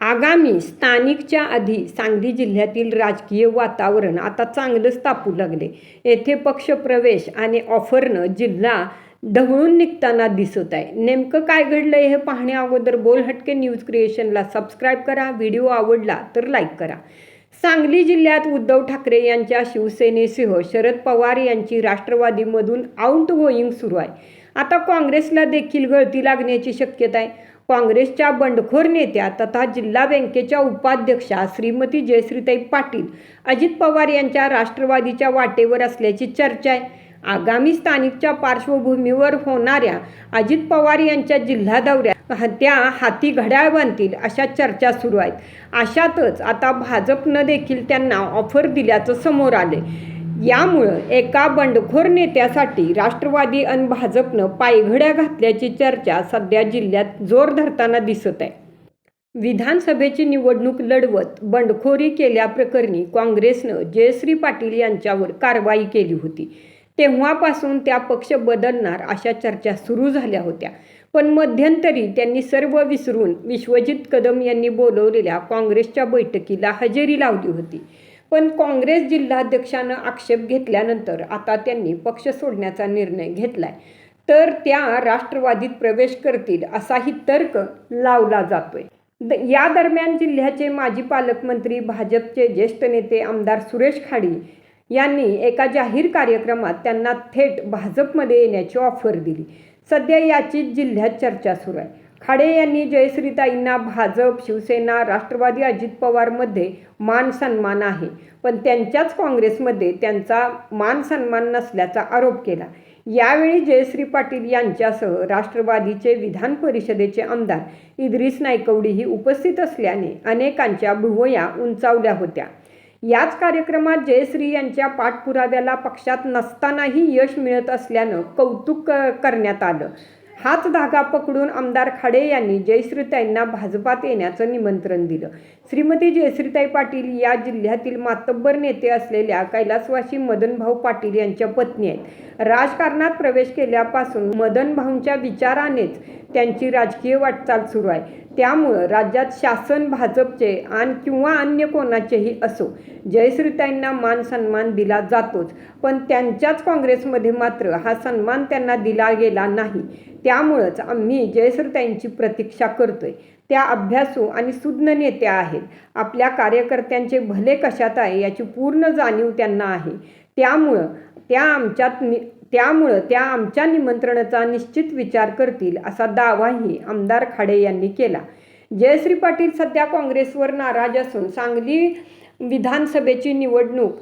आगामी स्थानिकच्या आधी सांगली जिल्ह्यातील राजकीय वातावरण आता चांगलंच तापू लागले. येथे पक्षप्रवेश आणि ऑफरनं जिल्हा ढवळून निघताना दिसत आहे. नेमकं काय घडलंय हे पाहण्या अगोदर बोल हटके न्यूज क्रिएशनला सबस्क्राईब करा व्हिडिओ आवडला तर लाईक करा. सांगली जिल्ह्यात उद्धव ठाकरे यांच्या शिवसेनेसह शरद पवार यांची राष्ट्रवादीमधून आउट गोईंग सुरू आहे. आता काँग्रेसला देखील गळती लागण्याची शक्यता आहे. काँग्रेसच्या बंडखोर नेत्या तथा जिल्हा बँकेच्या उपाध्यक्षा श्रीमती जयश्रीताई पाटील अजित पवार यांच्या राष्ट्रवादीच्या वाटेवर असल्याची चर्चा आहे. आगामी स्थानिकच्या पार्श्वभूमीवर होणाऱ्या अजित पवार यांच्या जिल्हा दौऱ्या त्या हाती घड्याळ बांधतील अशा चर्चा सुरू आहेत. अशातच आता भाजपनं देखील त्यांना ऑफर दिल्याचं समोर आले यामुळं एका बंडखोर नेत्यासाठी राष्ट्रवादी आणि भाजपनं पायघड्या घातल्याची चर्चा सध्या जिल्ह्यात जोर धरताना दिसत आहे. विधानसभेची निवडणूक लढवत बंडखोरी केल्याप्रकरणी काँग्रेसनं जयश्री पाटील यांच्यावर कारवाई केली होती. तेव्हापासून त्या पक्ष बदलणार अशा चर्चा सुरू झाल्या होत्या. पण मध्यंतरी त्यांनी सर्व विसरून विश्वजित कदम यांनी बोलवलेल्या काँग्रेसच्या बैठकीला हजेरी लावली होती. पण काँग्रेस जिल्हाध्यक्षानं आक्षेप घेतल्यानंतर आता त्यांनी पक्ष सोडण्याचा निर्णय घेतलाय. तर त्या राष्ट्रवादीत प्रवेश करतील असाही तर्क लावला जातोय. द- या दरम्यान जिल्ह्याचे माजी पालकमंत्री भाजपचे ज्येष्ठ नेते आमदार सुरेश खाडी यांनी एका जाहीर कार्यक्रमात त्यांना थेट भाजपमध्ये येण्याची ऑफर दिली. सध्या याची जिल्ह्यात चर्चा सुरू आहे. खाडे यांनी जयश्रीताईंना भाजप शिवसेना राष्ट्रवादी अजित पवारमध्ये मान सन्मान आहे. पण त्यांच्याच काँग्रेसमध्ये त्यांचा मान सन्मान नसल्याचा आरोप केला. यावेळी जयश्री पाटील यांच्यासह राष्ट्रवादीचे विधान परिषदेचे आमदार इद्रिस नायकवडीही उपस्थित असल्याने अनेकांच्या भुवया उंचावल्या होत्या. याच कार्यक्रमात जयश्री यांच्या पाठपुराव्याला पक्षात नसतानाही यश मिळत असल्यानं कौतुक करण्यात आलं. हाच धागा पकडून आमदार खाडे यांनी जयश्रीताईंना भाजपात येण्याचं निमंत्रण दिलं. श्रीमती जयश्रीताई पाटील या जिल्ह्यातील मातब्बर नेते असलेल्या कैलासवासी मदनभाऊ पाटील यांच्या पत्नी आहेत. राजकारणात प्रवेश केल्यापासून मदनभाऊंच्या विचारानेच त्यांची राजकीय वाटचाल सुरू आहे. त्यामुळं राज्यात शासन भाजपचे आणि किंवा अन्य कोणाचेही असो जयश्रीताईंना मान सन्मान दिला जातोच पण त्यांच्याच काँग्रेसमध्ये मात्र हा सन्मान त्यांना दिला गेला नाही. त्यामुळंच आम्ही जयश्रीताईंची प्रतीक्षा करतोय. त्या अभ्यासू आणि सुज्ञ नेत्या आहेत. आपल्या कार्यकर्त्यांचे भले कशात आहे याची पूर्ण जाणीव त्यांना आहे. त्यामुळं त्या आमच्यात नि त्यामुळं त्या आमच्या निमंत्रणाचा निश्चित विचार करतील असा दावाही आमदार खाडे यांनी केला. जयश्री पाटील सध्या काँग्रेसवर नाराज असून सांगली विधानसभेची निवडणूक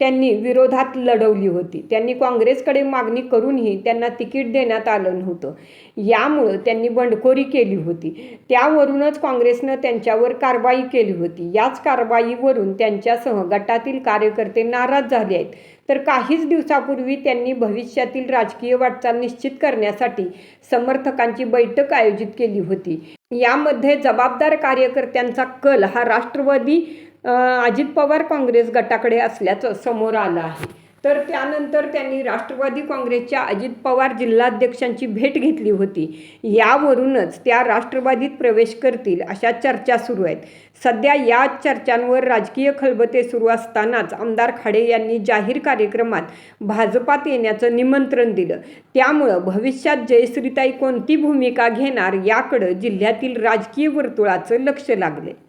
त्यांनी विरोधात लढवली होती. त्यांनी काँग्रेसकडे मागणी करूनही त्यांना तिकीट देण्यात आलं नव्हतं. यामुळं त्यांनी बंडखोरी केली होती. त्यावरूनच काँग्रेसनं त्यांच्यावर कारवाई केली होती. याच कारवाईवरून त्यांच्यासह गटातील कार्यकर्ते नाराज झाले आहेत. तर काहीच दिवसापूर्वी त्यांनी भविष्यातील राजकीय वाटचाल निश्चित करण्यासाठी समर्थकांची बैठक आयोजित केली होती. यामध्ये जबाबदार कार्यकर्त्यांचा कल हा राष्ट्रवादी अजित पवार काँग्रेस गटाकडे असल्याचं समोर आलं आहे. तर त्यानंतर त्यांनी राष्ट्रवादी काँग्रेसच्या अजित पवार जिल्हाध्यक्षांची भेट घेतली होती. यावरूनच त्या राष्ट्रवादीत प्रवेश करतील अशा चर्चा सुरू आहेत. सध्या या चर्चांवर राजकीय खलबते सुरू असतानाच आमदार खाडे यांनी जाहीर कार्यक्रमात भाजपात येण्याचं निमंत्रण दिलं. त्यामुळं भविष्यात जयश्रीताई कोणती भूमिका घेणार याकडं जिल्ह्यातील राजकीय वर्तुळाचं लक्ष लागले